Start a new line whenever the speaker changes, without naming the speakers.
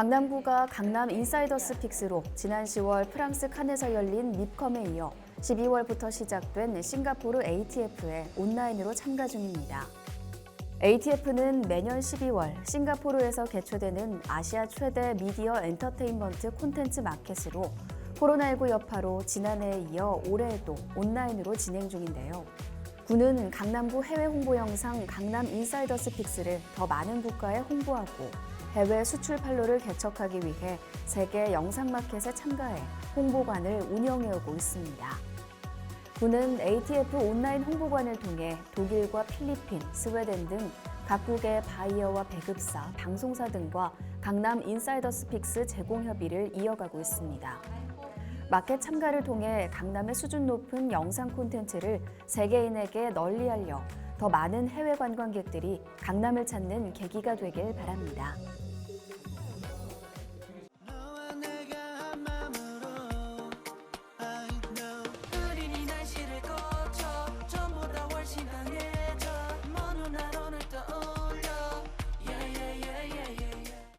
강남구가 강남 인사이더스 픽스로 지난 10월 프랑스 칸에서 열린 밉컴에 이어 12월부터 시작된 싱가포르 ATF에 온라인으로 참가 중입니다. ATF는 매년 12월 싱가포르에서 개최되는 아시아 최대 미디어 엔터테인먼트 콘텐츠 마켓으로 코로나19 여파로 지난해에 이어 올해에도 온라인으로 진행 중인데요. 구는 강남구 해외 홍보 영상 강남 인사이더스 픽스를 더 많은 국가에 홍보하고 해외 수출 판로를 개척하기 위해 세계 영상 마켓에 참가해 홍보관을 운영해오고 있습니다. 구는 ATF 온라인 홍보관을 통해 독일과 필리핀, 스웨덴 등 각국의 바이어와 배급사, 방송사 등과 강남 인사이더스 픽스 제공 협의를 이어가고 있습니다. 마켓 참가를 통해 강남의 수준 높은 영상 콘텐츠를 세계인에게 널리 알려 더 많은 해외 관광객들이 강남을 찾는 계기가 되길 바랍니다.